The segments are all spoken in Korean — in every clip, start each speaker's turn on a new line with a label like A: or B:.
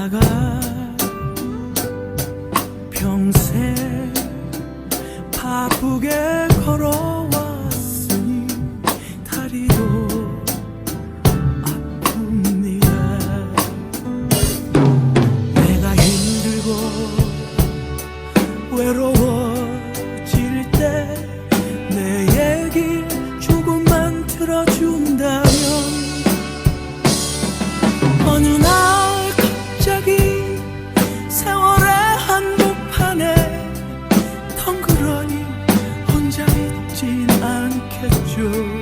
A: 살다가 평생 바쁘게 yaşıyor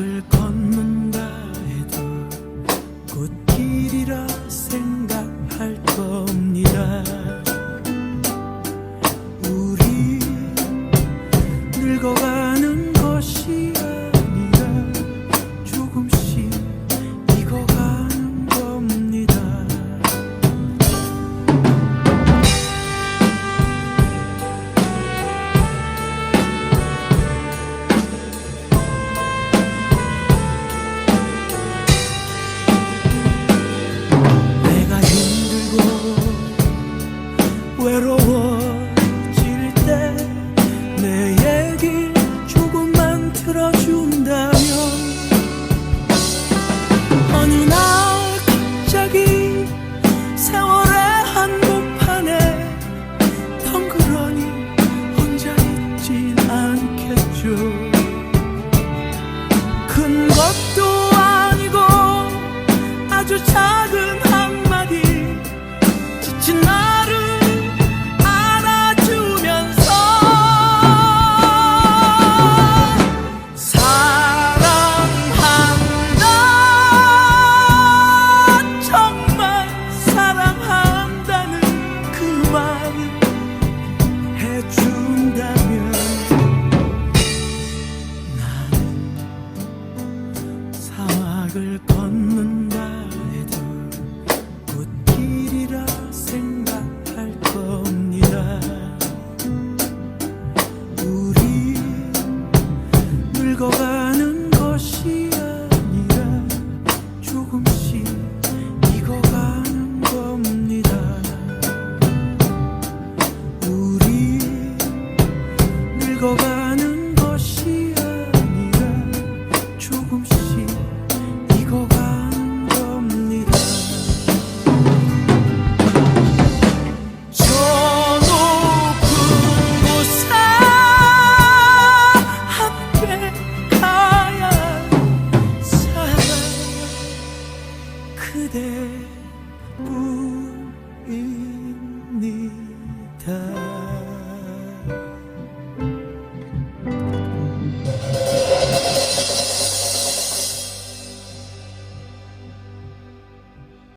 A: 숲을 걷는다. 큰 것도 아니고 아주 작은 go. 그대뿐입니다.